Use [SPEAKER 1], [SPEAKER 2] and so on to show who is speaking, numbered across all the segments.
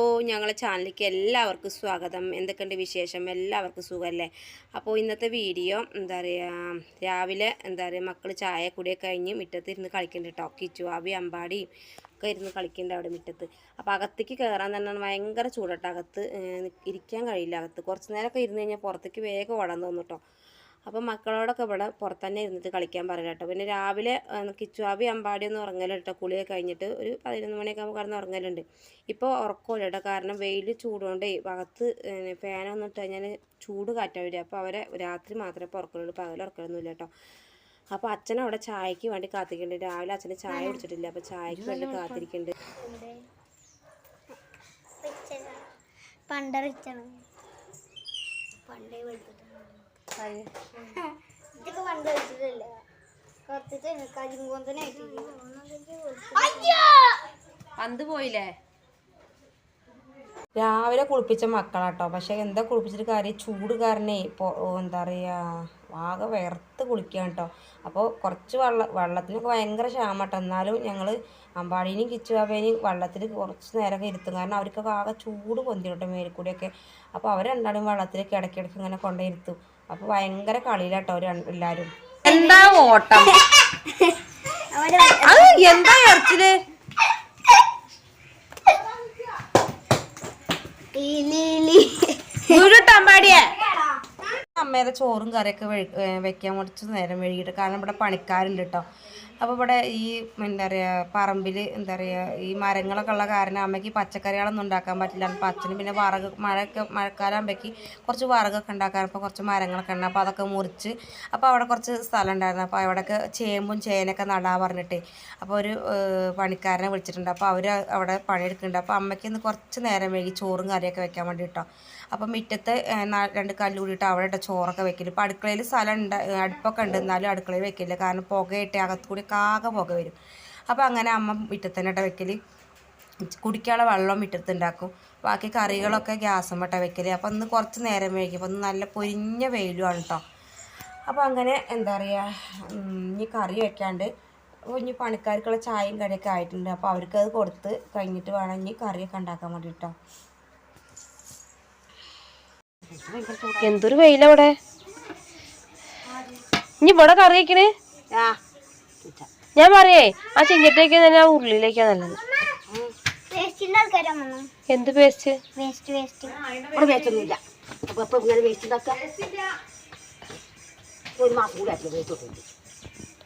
[SPEAKER 1] അപ്പോൾ ഞങ്ങളെ ചാനലിലേക്ക് എല്ലാവർക്കും സ്വാഗതം. എന്തൊക്കെയുണ്ട് വിശേഷം? എല്ലാവർക്കും സുഖമല്ലേ അപ്പോൾ ഇന്നത്തെ വീഡിയോ എന്താ പറയുക രാവിലെ എന്താ പറയുക മക്കൾ ചായ കുടിയൊക്കെ കഴിഞ്ഞ് മുറ്റത്ത് ഇരുന്ന് കളിക്കുന്നുണ്ട് കേട്ടോ കിച്ചു ആവി അമ്പാടിയും ഒക്കെ ഇരുന്ന് കളിക്കുന്നുണ്ട് അവിടെ മുറ്റത്ത്. അപ്പോൾ അകത്തേക്ക് കയറാൻ തന്നെ ഭയങ്കര ചൂടട്ടോ അകത്ത് ഇരിക്കാൻ കഴിയില്ല അകത്ത്. കുറച്ച് നേരമൊക്കെ ഇരുന്ന് കഴിഞ്ഞാൽ പുറത്തേക്ക് വേഗം ഓടാൻ തോന്നും കേട്ടോ അപ്പം മക്കളോടൊക്കെ ഇവിടെ പുറത്ത് തന്നെ ഇരുന്നിട്ട് കളിക്കാൻ പറയുക കേട്ടോ പിന്നെ രാവിലെ കിച്ചുവാബി അമ്പാടി ഒന്ന് ഉറങ്ങലോ കേട്ടോ കുളിയൊക്കെ കഴിഞ്ഞിട്ട് ഒരു പതിനൊന്ന് മണിയൊക്കെ ആകുമ്പോൾ കിടന്ന് ഉറങ്ങലുണ്ട്. ഇപ്പോൾ ഉറക്കമില്ല കേട്ടോ കാരണം വെയിൽ ചൂടുകൊണ്ടേ അകത്ത് ഫാനൊന്നും ഇട്ട് കഴിഞ്ഞാൽ ചൂട് കാറ്റാൻ വരിക. അപ്പോൾ അവരെ രാത്രി മാത്രമേ ഇപ്പോൾ ഉറക്കലുള്ളൂ പകൽ ഉറക്കലൊന്നുമില്ല കേട്ടോ അപ്പോൾ അച്ഛൻ അവിടെ ചായക്ക് വേണ്ടി കാത്തിരിക്കുന്നുണ്ട് രാവിലെ അച്ഛന് ചായ കുടിച്ചിട്ടില്ല. അപ്പോൾ ചായക്ക് വേണ്ടി കാത്തിരിക്കുന്നുണ്ട്.
[SPEAKER 2] പണ്ടറിച്ചാണ് പണ്ടേ ഇതൊക്കെ പണ്ട് കരിങ്കോന്തനായിട്ട്
[SPEAKER 1] പന്ത് പോയില്ലേ? രാവിലെ കുളിപ്പിച്ച മക്കളാട്ടോ. പക്ഷെ എന്താ കുളിപ്പിച്ചിട്ട് കാര്യം? ചൂട് കാരണേ ഇപ്പോൾ എന്താ പറയുക ആകെ വിയർത്ത് കുളിക്കുകയാണ് കേട്ടോ അപ്പോൾ കുറച്ച് വെള്ളം വെള്ളത്തിനൊക്കെ ഭയങ്കര ക്ഷാമട്ടോ. എന്നാലും ഞങ്ങൾ അമ്പാടീനെയും കിച്ചുബാബേനെയും വെള്ളത്തിൽ കുറച്ച് നേരമൊക്കെ ഇരുത്തും. കാരണം അവർക്കൊക്കെ ആകെ ചൂട് പൊന്തിട്ടോ മേൽക്കൂടിയൊക്കെ. അപ്പോൾ അവർ രണ്ടാളും വെള്ളത്തിലേക്ക് ഇടയ്ക്കിടയ്ക്ക് ഇങ്ങനെ കൊണ്ടിരുത്തും അപ്പോൾ ഭയങ്കര കളിയിലാട്ടോ അവർ എല്ലാവരും എന്താ ഓട്ടം? അത് എന്താ ഇറച്ചിൽ? വീടിട്ടമ്പാടിയെ അമ്മയുടെ ചോറും കറിയൊക്കെ വെക്കാൻ കുറച്ച് നേരം വൈകിട്ട്. കാരണം ഇവിടെ പണിക്കാരുണ്ട് കേട്ടോ അപ്പോൾ ഇവിടെ ഈ എന്താ പറയുക പറമ്പിൽ എന്താ പറയുക ഈ മരങ്ങളൊക്കെ ഉള്ള കാരണം അമ്മയ്ക്ക് പച്ചക്കറികളൊന്നും ഉണ്ടാക്കാൻ പറ്റില്ല. അപ്പോൾ അച്ഛന് പിന്നെ വറക് മഴയൊക്കെ മഴക്കാലം ആകുമ്പോഴേക്ക് കുറച്ച് വറകൊക്കെ ഉണ്ടാക്കാൻ അപ്പോൾ കുറച്ച് മരങ്ങളൊക്കെ ഉണ്ട്. അപ്പോൾ അതൊക്കെ മുറിച്ച് അപ്പോൾ അവിടെ കുറച്ച് സ്ഥലം ഉണ്ടായിരുന്നു. അപ്പോൾ അവിടെയൊക്കെ ചേമ്പും ചേനയൊക്കെ നടാൻ പറഞ്ഞിട്ടേ അപ്പോൾ ഒരു പണിക്കാരനെ വിളിച്ചിട്ടുണ്ട്. അപ്പോൾ അവർ അവിടെ പണിയെടുക്കുന്നുണ്ട്. അപ്പോൾ അമ്മയ്ക്ക് ഇന്ന് കുറച്ച് നേരം വൈകി ചോറും കറിയൊക്കെ വെക്കാൻ വേണ്ടി കേട്ടോ അപ്പം മുറ്റത്ത് രണ്ട് കല്ല് കൂടിയിട്ട് അവിടെ ഇട്ട ചോറൊക്കെ വെക്കില്ല ഇപ്പം അടുക്കളയിൽ സ്ഥലം ഉണ്ട് അടുപ്പൊക്കെ ഉണ്ട് എന്നാലും അടുക്കളയിൽ വെക്കില്ല കാരണം പുകയിട്ട് അകത്ത് കൂടി കാക പുക വരും. അപ്പോൾ അങ്ങനെ അമ്മ മുറ്റത്തന്നെ വെക്കൽ കുടിക്കാനുള്ള വെള്ളം മുറ്റത്തുണ്ടാക്കും. ബാക്കി കറികളൊക്കെ ഗ്യാസും മട്ട വെക്കൽ അപ്പം ഇന്ന് കുറച്ച് നേരം വൈകി. അപ്പം ഒന്ന് നല്ല പൊരിഞ്ഞ വെയിലുമാണ് കേട്ടോ അപ്പോൾ അങ്ങനെ എന്താ പറയുക ഇനി കറി അപ്പോൾ ഇനി പണിക്കാർക്കുള്ള ചായയും കറിയൊക്കെ ആയിട്ടുണ്ട്. അപ്പോൾ അവർക്ക് അത് കൊടുത്ത് കഴിഞ്ഞിട്ട് വേണം ഇനി കറിയൊക്കെ ഉണ്ടാക്കാൻ വേണ്ടി കേട്ടോ
[SPEAKER 3] എന്തൊരു വെയിലവിടെ ഇനി ഇവിടെ കറി വെക്കണേ? ഞാൻ പറയേ ആ ചിങ്ങട്ടേക്ക് തന്നെ ആ ഉരുളിയിലേക്കാ നല്ലത്. എന്ത് പേസ്റ്റ്?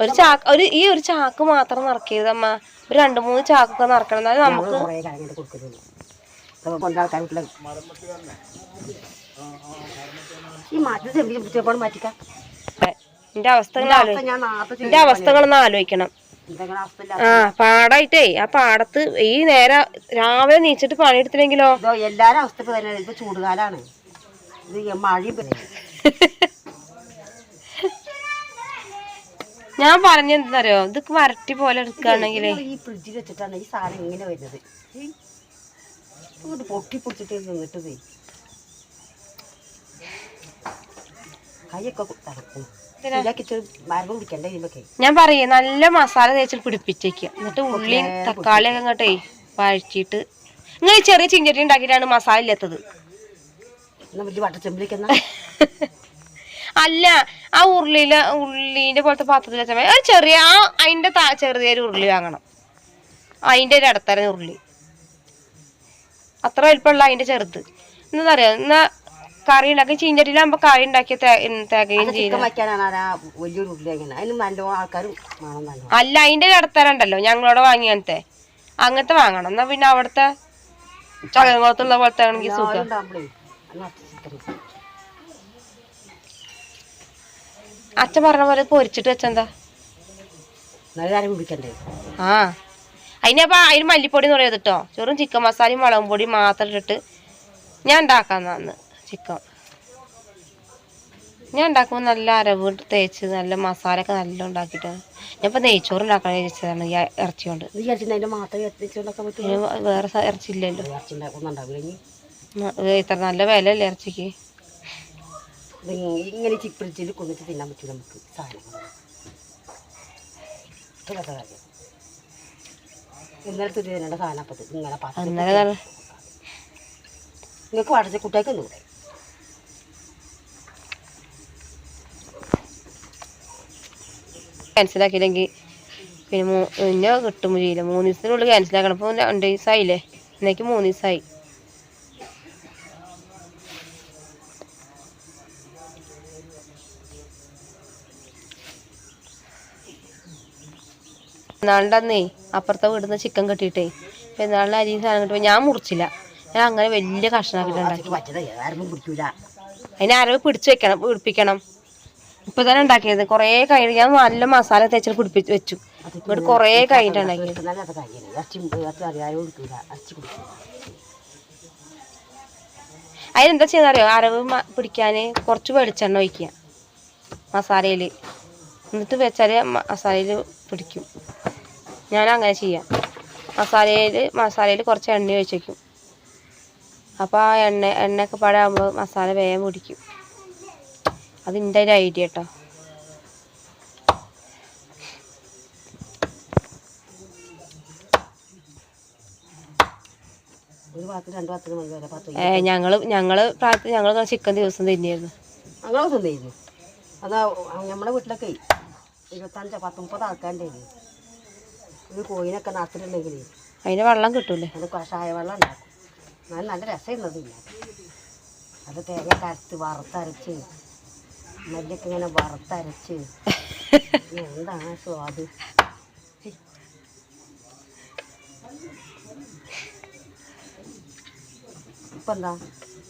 [SPEAKER 4] ഒരു
[SPEAKER 3] ചാക്ക് ഒരു ഈ ഒരു ചാക്ക് മാത്രം നിറക്കരുത് അമ്മ. ഒരു രണ്ട് മൂന്ന് ചാക്കൊക്കെ നിറക്കണം. എന്നാലും നമുക്ക്
[SPEAKER 4] കുറേ ഈ മാറ്റി മാറ്റിക്കാം.
[SPEAKER 3] എന്റെ അവസ്ഥ ഇങ്ങനെ ആലോ
[SPEAKER 4] ഞാൻ
[SPEAKER 3] എന്റെ അവസ്ഥകളൊന്ന് ആലോചിക്കണം. ആ പാടായിട്ടേ ആ പാടത്ത് ഈ നേരെ രാവിലെ നീച്ചിട്ട് പണിയെടുത്തില്ലെങ്കിലോ?
[SPEAKER 4] എല്ലാരും അവസ്ഥ ഇപ്പൊ ചൂടുകാലാണ്. മഴയും
[SPEAKER 3] ഞാൻ പറഞ്ഞെന്താറിയോ ഇത് വരട്ടി പോലെ എടുക്കുകയാണെങ്കിലേ.
[SPEAKER 4] ഈ ഫ്രിഡ്ജിൽ വെച്ചിട്ടാണ് ഈ സാധനം ഇങ്ങനെ വരുന്നത്. പൊട്ടി പൊടിച്ചിട്ട് നിന്നിട്ടത് കൈയൊക്കെ
[SPEAKER 3] ഞാൻ പറയേ നല്ല മസാല തേച്ചിട്ട് പിടിപ്പിച്ചേക്കുക എന്നിട്ട് ഉള്ളിയും തക്കാളിയൊക്കെ അങ്ങോട്ടേ വഴറ്റിയിട്ട്. നിങ്ങൾ ചെറിയ ചിഞ്ചട്ടി ഉണ്ടാക്കിയിട്ടാണ് മസാല ഇല്ലാത്തത്? അല്ല ആ ഉരുളിയിലെ ഉള്ളിന്റെ പോലത്തെ പാത്രത്തിൽ വെച്ചാൽ ഒരു ചെറിയ ആ അതിന്റെ താ- ചെറിയൊരു ഉരുളി വാങ്ങണം. അതിന്റെ ഒരു ഇടത്തരം ഉരുളി. അത്ര വലിപ്പമുള്ള അതിന്റെ ചെറുത്. എന്താ പറയാ എന്നാ കറി ഉണ്ടാക്കി ചീഞ്ചട്ടിയിലാകുമ്പോ കറി ഉണ്ടാക്കിയ തികയും
[SPEAKER 4] ചെയ്യും.
[SPEAKER 3] അല്ല അതിന്റെ ഒരു ഞങ്ങളോട് വാങ്ങിയത്തെ അങ്ങനത്തെ. വാങ്ങണം. എന്നാ പിന്നെ അവിടുത്തെ ചകരകുളത്തുള്ള പോലത്തെ ആണെങ്കിൽ സുഖം.
[SPEAKER 4] അച്ഛൻ
[SPEAKER 3] പറഞ്ഞ പോലെ പൊരിച്ചിട്ട് വെച്ചെന്താ? ആ. അതിനപ്പോ അതിന് മല്ലിപ്പൊടി എന്ന് പറയുന്നത് കേട്ടോ ചെറും ചിക്കൻ മസാലയും മുളകും പൊടി മാത്രം ഇട്ടിട്ട് ഞാൻ ഉണ്ടാക്കാന്ന് ചിക്കൻ. ഞാൻ ഉണ്ടാക്കുമ്പോൾ നല്ല അരവ് ഇട്ട് തേച്ച് നല്ല മസാല ഒക്കെ നല്ല ഉണ്ടാക്കിയിട്ട് ഞാൻ ഇപ്പൊ നെയ്ച്ചോറ് ഉണ്ടാക്കാൻ വിചാരിച്ചതാണ് ഈ ഇറച്ചി കൊണ്ട്. വേറെ ഇറച്ചി ഇല്ലല്ലോ. ഇത്ര നല്ല വില അല്ലേ ഇറച്ചിക്ക്
[SPEAKER 4] ഇങ്ങനെ ചി ഫ്രിഡ്ജിൽ കൊണ്ടിട്ട് തിന്നാൻ പറ്റും നമുക്ക് സാധനങ്ങൾ. ഇന്നലത്തെ സാധനം അപ്പം ഇങ്ങനെ നിങ്ങൾക്ക് കുട്ടികൾക്ക് ഒന്നുകൂടെ
[SPEAKER 3] ക്യാൻസലാക്കിയില്ലെങ്കിൽ പിന്നെ മൂ പിന്നെ കിട്ടും ചെയ്യില്ല. മൂന്ന് ദിവസത്തിനുള്ളിൽ ക്യാൻസലാക്കണം ഇപ്പോൾ രണ്ട് ദിവസമായില്ലേ ഇന്നേക്ക് മൂന്ന് ദിവസമായി പെരുന്നാളിന്റെ അന്നേ അപ്പുറത്തെ വീട്ടിൽ നിന്ന് ചിക്കൻ കെട്ടിയിട്ടേ പെരുന്നാളിന് അരി സാധനം കിട്ടുമ്പോൾ ഞാൻ മുറിച്ചില്ല. ഞാൻ അങ്ങനെ വലിയ കഷ്ണാക്കിയിട്ടുണ്ടാക്കി
[SPEAKER 4] പച്ചത ആരും പിടിക്കൂല
[SPEAKER 3] അതിന് അരവ് പിടിച്ചു വെക്കണം പിടിപ്പിക്കണം. ഇപ്പൊ തന്നെ ഉണ്ടാക്കിയത്. കൊറേ കഴിഞ്ഞ് ഞാൻ നല്ല മസാല തേച്ചിട്ട് പിടിപ്പിച്ച് വെച്ചു. ഇവിടെ കൊറേ കഴിഞ്ഞിട്ട് ഉണ്ടാക്കിയത്. അതിനെന്താ ചെയ്യുന്നറിയോ? അരവ് പിടിക്കാൻ കുറച്ച് വെളിച്ചെണ്ണ ഒഴിക്കുക. മസാലയിൽ എന്നിട്ട് വെച്ചാൽ മസാലയിൽ പിടിക്കും. ഞാൻ അങ്ങനെ ചെയ്യാം. മസാലയിൽ മസാലയിൽ കുറച്ച് എണ്ണ ഒഴിച്ച് വയ്ക്കും അപ്പോൾ ആ എണ്ണ എണ്ണയൊക്കെ പാടാകുമ്പോൾ മസാല വേഗം പിടിക്കും. അതിന്റെ ഒരു ഐഡിയ കേട്ടോ ഏ, ഞങ്ങൾ ഞങ്ങൾ പ്രാർത്ഥന ഞങ്ങൾ ചിക്കൻ ദിവസം
[SPEAKER 4] തന്നെയായിരുന്നു തിന്നിരുന്നു. അതാ നമ്മുടെ വീട്ടിലൊക്കെ ഇരുപത്തഞ്ചോ പത്ത് മുപ്പത് ആൾക്കാരുടെ ഒരു കോയിനൊക്കെ നടത്തിട്ടുണ്ടെങ്കിൽ
[SPEAKER 3] അതിന് വെള്ളം കിട്ടൂലേ?
[SPEAKER 4] അത് കഷായ വെള്ളം ഉണ്ടാക്കും. നല്ല നല്ല രസമായിരുന്നു അതില്ല അത് തേങ്ങ കരത്ത് വറുത്തരച്ച് മല്ലിയൊക്കെ ഇങ്ങനെ വറുത്തരച്ച്. എന്താണ് സ്വാദ്? ഇപ്പം എന്താ?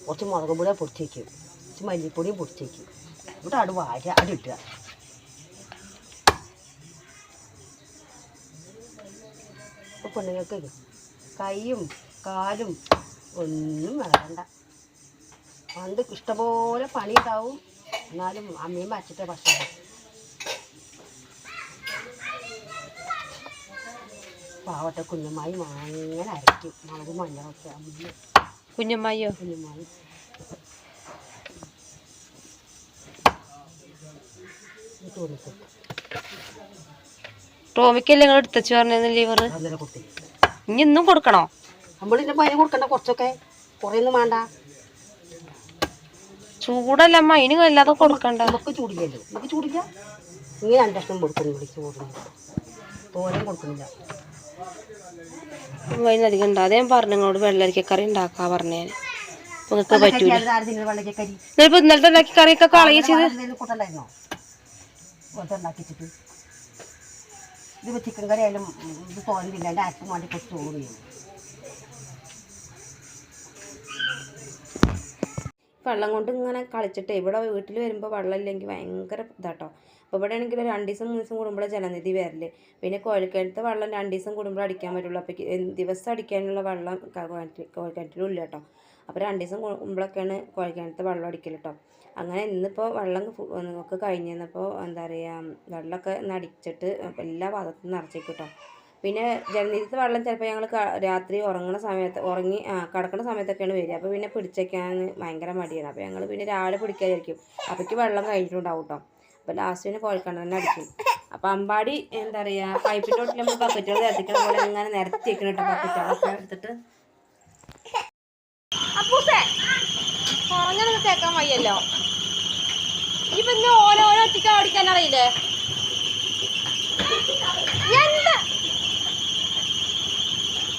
[SPEAKER 4] കുറച്ച് മുളക് പൊടിയെ പൊടിച്ചേക്കും. കുറച്ച് മല്ലിപ്പൊടിയും പൊടിച്ചേക്കും. ഇവിടെ അടു വാരി അടിട്ടുക ഇപ്പൊ പെണ്ണുങ്ങൾക്ക് കൈയും കാലും ഒന്നും വേണ്ട. പണ്ട് ഇഷ്ടംപോലെ പണി ഉണ്ടാവും എന്നാലും അമ്മയും വച്ചിട്ട് ഭക്ഷണം. പാവട്ടെ കുഞ്ഞമ്മായി അങ്ങനെ അരയ്ക്കും. മുളക് മഞ്ഞളൊക്കെ അമ്മ
[SPEAKER 3] കുഞ്ഞമ്മയോ.
[SPEAKER 4] കുഞ്ഞമ്മായി
[SPEAKER 3] ടോമിക്കല്ലേ നിങ്ങൾ എടുത്തച്ച് പറഞ്ഞു ലിവർ ഇനി ഇന്നും കൊടുക്കണോ?
[SPEAKER 4] നമ്മളിതിന്റെ പനി കൊടുക്കണ്ട കുറച്ചൊക്കെ. കുറേയൊന്നും വേണ്ട.
[SPEAKER 3] ചൂടല്ല അമ്മ അതിന് അല്ലാതെ കൊടുക്കണ്ട.
[SPEAKER 4] നമുക്ക് ചൂടില്ലല്ലോ. നമുക്ക് ചൂടില്ല? ഇങ്ങനെ രണ്ട് ലക്ഷം കൊടുക്കുന്നില്ല ചോറിന് തോരൻ കൊടുക്കുന്നില്ല.
[SPEAKER 3] വൈകുന്നധികം ഉണ്ട് അതേ പറഞ്ഞു നിങ്ങളോട് വെള്ളരിക്കക്കറി ഉണ്ടാക്കാ പറഞ്ഞേ. നിങ്ങൾക്ക് പറ്റൂല. ഇന്നലത്തെ ഉണ്ടാക്കി കറിയൊക്കെ
[SPEAKER 4] കളയ ചെയ്ത് ചിക്കൻ കറി ആയാലും തോന്നില്ല എന്റെ ആർക്കും വേണ്ടി കുറച്ച് ചോറ് ചെയ്യും
[SPEAKER 1] വെള്ളം കൊണ്ട് ഇങ്ങനെ കളിച്ചിട്ട്. ഇവിടെ വീട്ടിൽ വരുമ്പോൾ വെള്ളം ഇല്ലെങ്കിൽ ഭയങ്കര ഇതാട്ടോ. അപ്പോൾ ഇവിടെ ആണെങ്കിൽ രണ്ട് ദിവസം മൂന്ന് ദിവസം കൂടുമ്പോൾ ജലനിധി വരൽ. പിന്നെ കോഴിക്കിണത്തെ വെള്ളം രണ്ട് ദിവസം കൂടുമ്പോൾ അടിക്കാൻ പറ്റുള്ളൂ. അപ്പോൾ ദിവസം അടിക്കാനുള്ള വെള്ളം കോഴിക്കിണറ്റിലും ഇല്ല കേട്ടോ. അപ്പോൾ രണ്ട് ദിവസം കൂടുമ്പോഴൊക്കെയാണ് കോഴിക്കിണത്തെ വെള്ളം അടിക്കൽ കേട്ടോ അങ്ങനെ ഇന്നിപ്പോൾ വെള്ളം നമുക്ക് കഴിഞ്ഞപ്പോൾ എന്താ പറയുക വെള്ളമൊക്കെ ഒന്ന് അടിച്ചിട്ട് എല്ലാ ഭാഗത്തും നിറച്ചേക്കും കേട്ടോ പിന്നെ ജലനിധിത്തെ വെള്ളം ചിലപ്പോൾ ഞങ്ങൾ രാത്രി ഉറങ്ങണ സമയത്ത് ഉറങ്ങി കിടക്കണ സമയത്തൊക്കെയാണ് വരിക. അപ്പോൾ പിന്നെ പിടിച്ചേക്കാൻ ഭയങ്കര മടിയാണ്. അപ്പോൾ ഞങ്ങൾ പിന്നെ രാവിലെ പിടിക്കാതിരിക്കും. അപ്പോഴേക്ക് വെള്ളം കഴിഞ്ഞിട്ടുണ്ടാവും കേട്ടോ അപ്പോൾ ലാസ്റ്റ് പിന്നെ കോഴിക്കണ്ട തന്നെ അടിക്കും. അപ്പോൾ അമ്പാടി എന്താ പറയുക പൈപ്പിന്റെ തൊട്ടിൽ നമ്മൾ ബക്കറ്റുകൾ നിരത്തിക്കണ പോലെ ഇങ്ങനെ നിരത്തി വെക്കണം കേട്ടോ ബക്കറ്റുകളൊക്കെ എടുത്തിട്ട്
[SPEAKER 3] പറഞ്ഞത് കേൾക്കാൻ വയ്യല്ലോ. ഇപ്പൊ ഇന്ന് ഓരോരോ ഒറ്റയ്ക്ക് ഓടിക്കാൻ അറിയില്ലേ?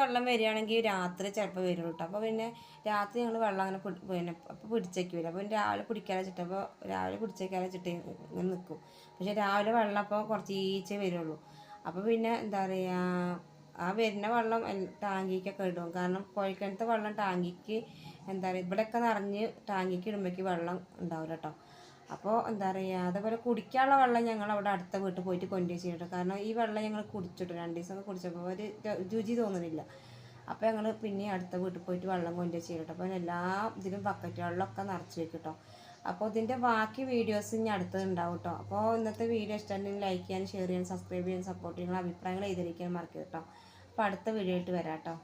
[SPEAKER 1] വെള്ളം വരികയാണെങ്കിൽ രാത്രി ചിലപ്പോൾ വരുള്ളൂ കേട്ടോ അപ്പോൾ പിന്നെ രാത്രി ഞങ്ങൾ വെള്ളം അങ്ങനെ പിന്നെ അപ്പോൾ പിടിച്ചേക്കൂല. അപ്പോൾ രാവിലെ വെച്ചിട്ട് അപ്പോൾ രാവിലെ കുടിച്ചേക്കാതെ വെച്ചിട്ട് ഇങ്ങനെ നിൽക്കും പക്ഷേ രാവിലെ വെള്ളം അപ്പോൾ കുറച്ച് ഈച്ചേ വരുള്ളൂ. അപ്പോൾ പിന്നെ എന്താ പറയുക ആ വരുന്ന വെള്ളം ടാങ്കിക്കൊക്കെ ഇടും. കാരണം കോഴിക്കിണത്തെ വെള്ളം ടാങ്കിക്ക് എന്താ പറയുക ഇവിടെയൊക്കെ നിറഞ്ഞ് ടാങ്കിക്ക് ഇടുമ്പോഴേക്ക് വെള്ളം ഉണ്ടാവില്ല കേട്ടോ അപ്പോൾ എന്താ പറയുക അതേപോലെ കുടിക്കാനുള്ള വെള്ളം ഞങ്ങൾ അവിടെ അടുത്ത വീട്ടിൽ പോയിട്ട് കൊണ്ടുപോയി ചെയ്യട്ടോ കാരണം ഈ വെള്ളം ഞങ്ങൾ കുടിച്ചിട്ടു രണ്ട് ദിവസം കുടിച്ചപ്പോൾ ഒരു രുചി തോന്നുന്നില്ല. അപ്പോൾ ഞങ്ങൾ പിന്നെ അടുത്ത വീട്ടിൽ പോയിട്ട് വെള്ളം കൊണ്ടുപോയി ചെയ്യട്ടോ അപ്പോൾ എല്ലാ ഇതിലും ബക്കറ്റ് വെള്ളമൊക്കെ നിറച്ച് വെക്കും കേട്ടോ അപ്പോൾ ഇതിന്റെ ബാക്കി വീഡിയോസ് ഇനി അടുത്തത് ഉണ്ടാവും കേട്ടോ അപ്പോൾ ഇന്നത്തെ വീഡിയോ ഇഷ്ടമുണ്ടെങ്കിൽ ലൈക്ക് ചെയ്യാൻ ഷെയർ ചെയ്യാൻ സബ്സ്ക്രൈബ് ചെയ്യാൻ സപ്പോർട്ട് ചെയ്യാൻ അഭിപ്രായങ്ങൾ എഴുതിയിരിക്കാൻ മറക്കരുത് കേട്ടോ അപ്പോൾ അടുത്ത വീഡിയോ ആയിട്ട് വരാം കേട്ടോ